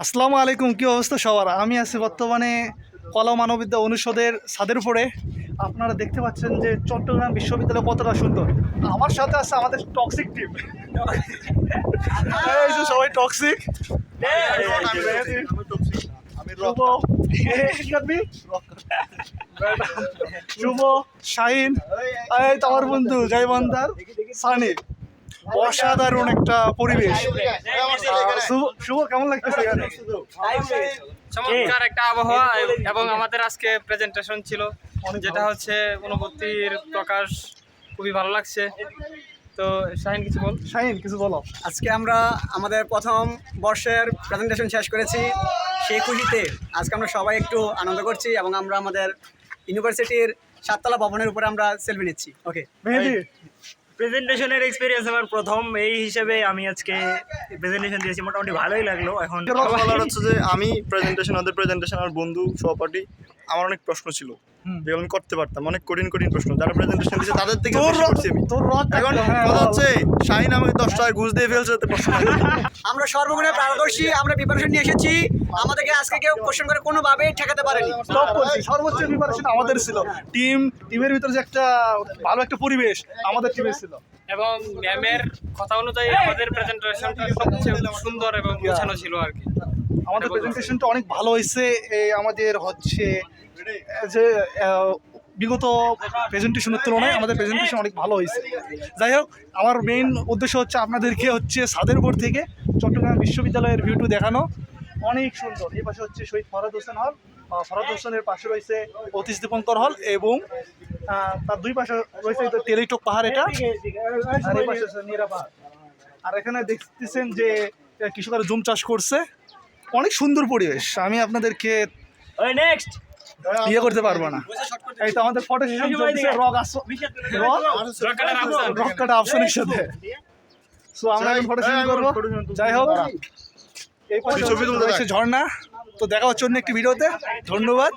আসসালামু আলাইকুম, কি অবস্থা সবার? আমি আছি বর্তমানে কলা মানববিদ্যা অনুষদের ছাদের উপরে। আপনারা দেখতে পাচ্ছেন যে চট্টগ্রাম বিশ্ববিদ্যালয় কতটা সুন্দর। আমার সাথে আছে আমাদের টক্সিক টিম সবাই টক্সিক শুভ। শাহিন। আমার বন্ধু জয় বন্দার সানি অসাধারণ একটা পরিবেশ। শুভ কেমন লাগতেছে এখানে? চমৎকার একটা আবহাওয়া এবং আমাদের আজকে প্রেজেন্টেশন ছিল যেটা হচ্ছে অনুভূতির প্রকাশ খুবই ভালো লাগছে। তো শাহিন কিছু বল? শাহিন কিছু বলো। আজকে আমরা আমাদের প্রথম বর্ষের প্রেজেন্টেশন শেষ করেছি সেই খুশিতে। আজকে আমরা সবাই একটু আনন্দ করছি এবং আমরা আমাদের ইউনিভার্সিটির সাততলা ভবনের উপরে আমরা সেলফি নিচ্ছি। ওকে মেহেদি। প্রেজেন্টেশনের এক্সপিরিয়েন্স আমার প্রথম, এই হিসেবে আমি আজকে প্রেজেন্টেশন দিয়েছি মোটামুটি ভালোই লাগল, এখন বলার হচ্ছে যে আমি প্রেজেন্টেশন ওদের প্রেজেন্টেশন আর বন্ধু, সহপাঠী, আমার অনেক প্রশ্ন ছিল। যেগুলো আমি করতে পারতাম। অনেক কঠিন কঠিন প্রশ্ন। যারা প্রেজেন্টেশন দিয়েছে তাদের থেকে এখন হ্যাঁ, কথা হচ্ছে শাহিন আমাকে দশ টাকা ঘুষ দিয়ে ফেলছে প্রশ্ন আমরা সর্বগুণে পারদর্শী আমরা প্রিপারেশন নিয়ে এসেছি। আমাদেরকে আজকে কেউ কোশ্চেন করে কোনোভাবেই ঠেকাতে পারেনি। টপ করছি। সর্বোচ্চ প্রিপারেশন আমাদের ছিল। টিম টিমের ভিতরে যে একটা ভালো একটা পরিবেশ আমাদের টিমে ছিল। এবং ম্যামের কথা অনুযায়ী আমাদের প্রেজেন্টেশনটা সবচেয়ে সুন্দর এবং গোছানো ছিল আর কি। আমাদের প্রেজেন্টেশনটা অনেক ভালো হয়েছে এই আমাদের হচ্ছে যে বিগত প্রেজেন্টেশনের তুলনায় আমাদের প্রেজেন্টেশন অনেক ভালো হয়েছে। যাই হোক আমার মেইন উদ্দেশ্য হচ্ছে আপনাদেরকে হচ্ছে ছাদের উপর থেকে চট্টগ্রাম বিশ্ববিদ্যালয়ের ভিউটু দেখানো। অনেক সুন্দর। এই পাশে হচ্ছে শহীদ ফরাদ হোসেন হল। ফরাদ হোসেনের পাশে রয়েছে অতীশ দীপঙ্কর হল এবং তার দুই পাশে রয়েছে টেলিটক পাহাড় এটা। আর এই পাশে নীরা পাহাড়। আর এখানে দেখতেছেন যে কৃষকরা জুম চাষ করছে। অনেক সুন্দর পরিবেশ। আমি আপনাদেরকে নেক্সট ইয়ে করতে পারব না। এই তো আমাদের ফটো সেশন চলছে রক আস রক রক কাটা অপশনের সাথে সো আমরা এখন ফটো সেশন করব। যাই হোক। এই ছবি তুলতে ঝর্ণা। তো দেখা হচ্ছে অন্য একটি ভিডিওতে। ধন্যবাদ।